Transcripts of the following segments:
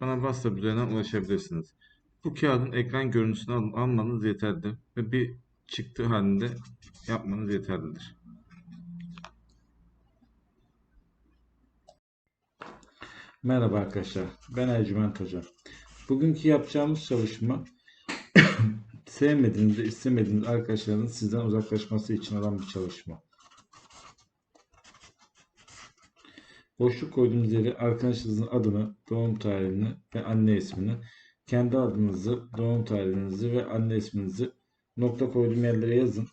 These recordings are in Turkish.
bana WhatsApp üzerinden ulaşabilirsiniz. Bu kağıdın ekran görüntüsünü al- almanız yeterlidir ve bir çıktı halinde yapmanız yeterlidir. Merhaba arkadaşlar, ben Ercüment Hoca. Bugünkü yapacağımız çalışma sevmediğiniz ve istemediğiniz arkadaşların sizden uzaklaşması için olan bir çalışma. Boşluk koyduğunuz yere arkadaşınızın adını, doğum tarihini ve anne ismini, kendi adınızı, doğum tarihinizi ve anne isminizi nokta koyduğum yerlere yazın.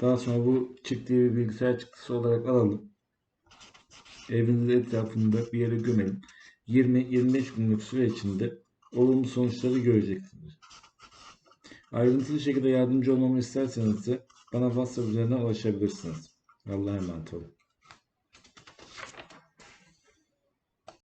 Daha sonra bu çıktığı bir bilgisayar çıktısı olarak alalım. Evinizin etrafında bir yere gömelim. 20-25 günlük süre içinde olumlu sonuçları göreceksiniz. Ayrıntılı şekilde yardımcı olmamı isterseniz de bana WhatsApp üzerinden ulaşabilirsiniz. Allah'a emanet olun.